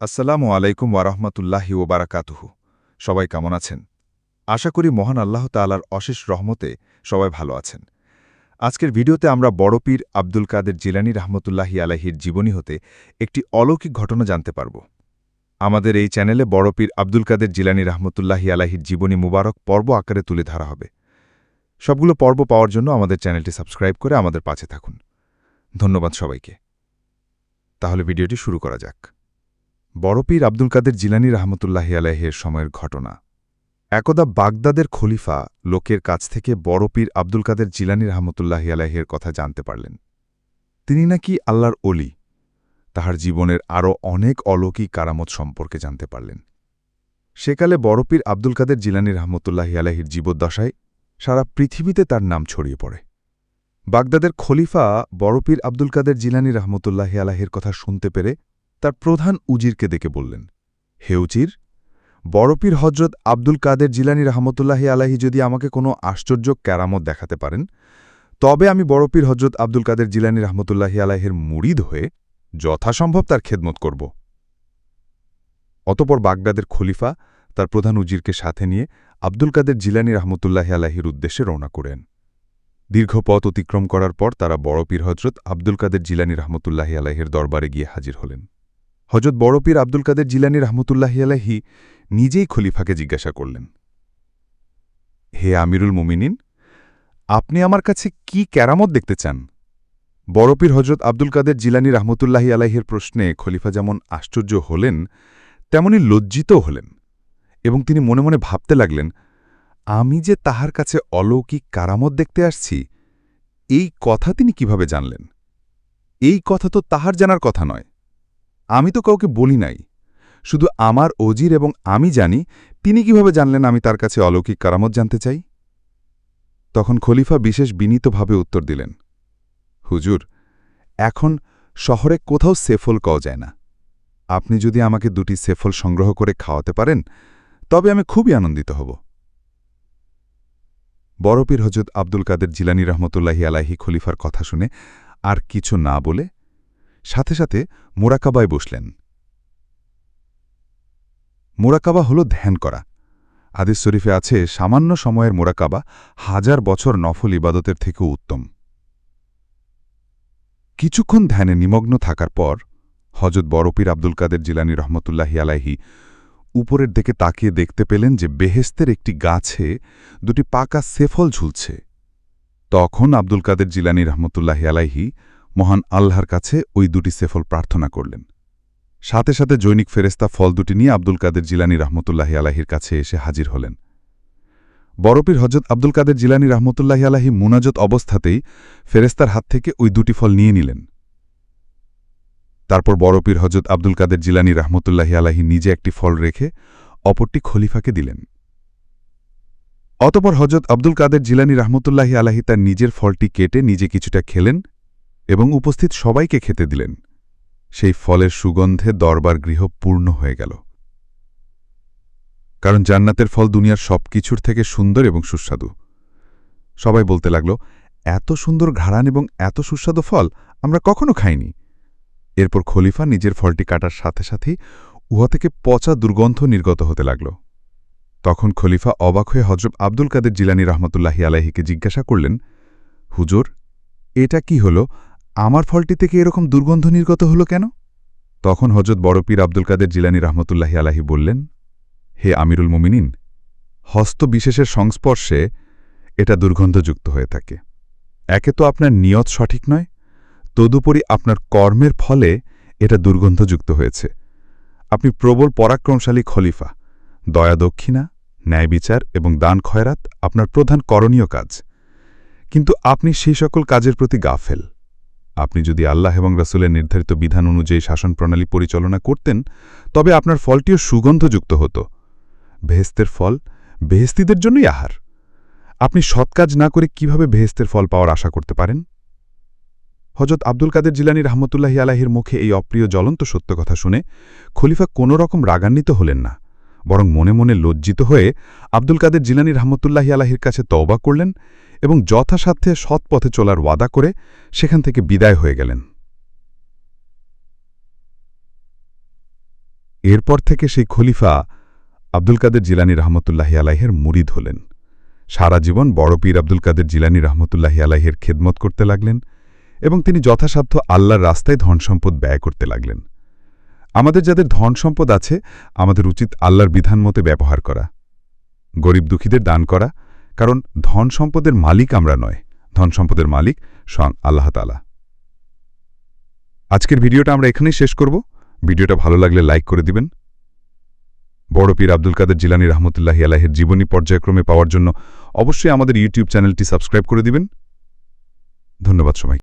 আসসালামু আলাইকুম ওয়ারহমতুল্লাহি ওবারাকাতুহু সবাই কেমন আছেন? আশা করি মহান আল্লাহ তালার অশেষ রহমতে সবাই ভালো আছেন। আজকের ভিডিওতে আমরা বড় পীর আব্দুল কাদের জিলানি রহমতুল্লাহি আলাহির জীবনী হতে একটি অলৌকিক ঘটনা জানতে পারব। আমাদের এই চ্যানেলে বড় পীর আব্দুল কাদের জিলানি রহমতুল্লাহি আলাহির জীবনী মুবারক পর্ব আকারে তুলে ধরা হবে। সবগুলো পর্ব পাওয়ার জন্য আমাদের চ্যানেলটি সাবস্ক্রাইব করে আমাদের পাশে থাকুন। ধন্যবাদ সবাইকে। তাহলে ভিডিওটি শুরু করা যাক। বড়পীর আব্দুল কাদের জিলানি রহমতুল্লাহি আলাহের সময়ের ঘটনা। একদা বাগদাদের খলিফা লোকের কাছ থেকে বড়পীর আব্দুল কাদের জিলানি রহমতুল্লাহি আলাহের কথা জানতে পারলেন। তিনি নাকি আল্লাহর অলি তাহার জীবনের আরও অনেক অলৌকিক কারামত সম্পর্কে জানতে পারলেন। সেকালে বড়পীর আব্দুল কাদের জিলানি রহমতুল্লাহি আলাহির জীবদ্দশায় সারা পৃথিবীতে তার নাম ছড়িয়ে পড়ে। বাগদাদের খলিফা বড়পীর আব্দুল কাদের জিলানি রহমতুল্লাহি আলাহির কথা শুনতে পেরে তার প্রধান উজিরকে দেখে বললেন, হে উজির বড়পীর হজরত আব্দুল কাদের জিলানি রহমতুল্লাহি আলাহি যদি আমাকে কোনো আশ্চর্য ক্যারামত দেখাতে পারেন, তবে আমি বড়পীর হজরত আব্দুল কাদের জিলানি রহমতুল্লাহি আলাহের মুড়িদ হয়ে যথাসম্ভব তার খেদমত করব। অতপর বাগদাদের খলিফা তার প্রধান উজিরকে সাথে নিয়ে আব্দুল কাদের জিলানি রহমতুল্লাহি আলাহির উদ্দেশ্যে রওনা করেন। দীর্ঘ পথ অতিক্রম করার পর তারা বড়পীর হজরত আব্দুল কাদের জিলানি রহমতুল্লাহি আলাহের দরবারে গিয়ে হাজির হলেন। হজরত বড়পীর আব্দুল কাদের জিলানি রহমতুল্লাহি নিজেই খলিফাকে জিজ্ঞাসা করলেন, হে আমিরুল মুমিনিন, আপনি আমার কাছে কি ক্যারামত দেখতে চান? বড়পীর হজরত আব্দুল কাদের জিলানি রহমতুল্লাহি আলাহির প্রশ্নে খলিফা যেমন আশ্চর্য হলেন, তেমনি লজ্জিতও হলেন এবং তিনি মনে মনে ভাবতে লাগলেন, আমি যে তাহার কাছে অলৌকিক কারামত দেখতে আসছি, এই কথা তিনি কীভাবে জানলেন? এই কথা তো তাহার জানার কথা নয়। আমি তো কাউকে বলি নাই। শুধু আমার অজির এবং আমি জানি, তিনি কীভাবে জানলেন আমি তার কাছে অলৌকিক কারামত জানতে চাই? তখন খলিফা বিশেষ বিনীতভাবে উত্তর দিলেন, হুজুর, এখন শহরে কোথাও সেফল কও যায় না। আপনি যদি আমাকে দুটি সেফল সংগ্রহ করে খাওয়াতে পারেন, তবে আমি খুবই আনন্দিত হব। বড়পীর হজরত আব্দুল কাদের জিলানি রহমতুল্লাহি আলাহি খলিফার কথা শুনে আর কিছু না বলে সাথে সাথে মোরাকাবায় বসলেন। মোরাকাবা হল ধ্যান করা। আদিস শরীফে আছে সামান্য সময়ের মোরাকাবা, হাজার বছর নফল ইবাদতের থেকেও উত্তম। কিছুক্ষণ ধ্যানে নিমগ্ন থাকার পর হজরত বড়পীর আব্দুল কাদের জিলানি রহমতুল্লাহি আলাহি উপরের দিকে তাকিয়ে দেখতে পেলেন যে বেহেস্তের একটি গাছে দুটি পাকা সেফল ঝুলছে। তখন আব্দুল কাদের জিলানি রহমতুল্লাহি আলাইহি মহান আল্লাহর কাছে ওই দুটি সেফল প্রার্থনা করলেন। সাথে সাথে জৈনিক ফেরেস্তা ফল দুটি নিয়ে আব্দুল কাদের জিলানি রহমতুল্লাহি আলাহির কাছে এসে হাজির হলেন। বরপীর হজরত আব্দুল কাদের জিলানি রহমতুল্লাহি আলাহি মুনাজত অবস্থাতেই ফেরেস্তার হাত থেকে ওই দুটি ফল নিয়ে নিলেন। তারপর বড়পীর হজরত আব্দুল কাদের জিলানি রহমতুল্লাহি আলাহি নিজে একটি ফল রেখে অপরটি খলিফাকে দিলেন। অতপর হজরত আব্দুল কাদের জিলানি রহমতুল্লাহি আলাহি তার নিজের ফলটি কেটে নিজে কিছুটা খেলেন এবং উপস্থিত সবাইকে খেতে দিলেন। সেই ফলের সুগন্ধে দরবার গৃহ পূর্ণ হয়ে গেল। কারণ জান্নাতের ফল দুনিয়ার সব কিছুর থেকে সুন্দর এবং সুস্বাদু। সবাই বলতে লাগল, এত সুন্দর ঘাড়ান এবং এত সুস্বাদু ফল আমরা কখনো খাইনি। এরপর খলিফা নিজের ফলটি কাটার সাথে সাথেই উহা থেকে পচা দুর্গন্ধ নির্গত হতে লাগল। তখন খলিফা অবাক হয়ে হজরত আব্দুল কাদের জিলানি রহমতুল্লাহি আলাহিকে জিজ্ঞাসা করলেন, হুজুর, এটা কি হল? আমার ফলটি থেকে এরকম দুর্গন্ধ নির্গত হল কেন? তখন হজরত বড়পীর আব্দুল কাদের জিলানি রহমতুল্লাহি আলাহি বললেন, হে আমিরুল মুমিনিন, হস্ত বিশেষের সংস্পর্শে এটা দুর্গন্ধযুক্ত হয়ে থাকে। একে তো আপনার নিয়ত সঠিক নয়, তদুপরি আপনার কর্মের ফলে এটা দুর্গন্ধযুক্ত হয়েছে। আপনি প্রবল পরাক্রমশালী খলিফা, দয়া দক্ষিণা, ন্যায় বিচার এবং দান খয়রাত আপনার প্রধান করণীয় কাজ। কিন্তু আপনি সেই সকল কাজের প্রতি গাফেল। আপনি যদি আল্লাহ এবং রাসুলের নির্ধারিত বিধান অনুযায়ী শাসন প্রণালী পরিচালনা করতেন, তবে আপনার ফলটিও সুগন্ধযুক্ত হতো। বেহেস্তের ফল বেহেস্তিদের জন্যই আহার। আপনি সৎ কাজ না করে কীভাবে বেহেস্তের ফল পাওয়ার আশা করতে পারেন? হজরত আব্দুল কাদের জিলানি রহমতুল্লাহি আলাহির মুখে এই অপ্রিয় জ্বলন্ত সত্য কথা শুনে খলিফা কোনো রকম রাগান্বিত হলেন না। বরং মনে মনে লজ্জিত হয়ে আব্দুল কাদের জিলানি রহমতুল্লাহি আলাহির কাছে তওবা করলেন এবং যথাসাধ্যে সৎ পথে চলার ওয়াদা করে সেখান থেকে বিদায় হয়ে গেলেন। এরপর থেকে সেই খলিফা আব্দুল কাদের জিলানি রহমতুল্লাহি আলাইহের মুরিদ হলেন। সারা জীবন বড় পীর আব্দুল কাদের জিলানি রহমতুল্লাহি আলাইহের খেদমত করতে লাগলেন এবং তিনি যথাসাধ্য আল্লাহর রাস্তায় ধন সম্পদ ব্যয় করতে লাগলেন। আমাদের যাদের ধন সম্পদ আছে, আমাদের উচিত আল্লাহর বিধান মতে ব্যবহার করা। গরিব দুঃখীদের দান করা, কারণ ধন সম্পদের মালিক আমরা নয়। ধন সম্পদের মালিক স্বয়ং আল্লাহ তালা আজকের ভিডিওটা আমরা এখানেই শেষ করব। ভিডিওটা ভালো লাগলে লাইক করে দিবেন। বড় পীর আব্দুল কাদের জিলানি রহমতুল্লাহি আলাহের জীবনী পর্যায়ক্রমে পাওয়ার জন্য অবশ্যই আমাদের ইউটিউব চ্যানেলটি সাবস্ক্রাইব করে দিবেন। ধন্যবাদ সবাই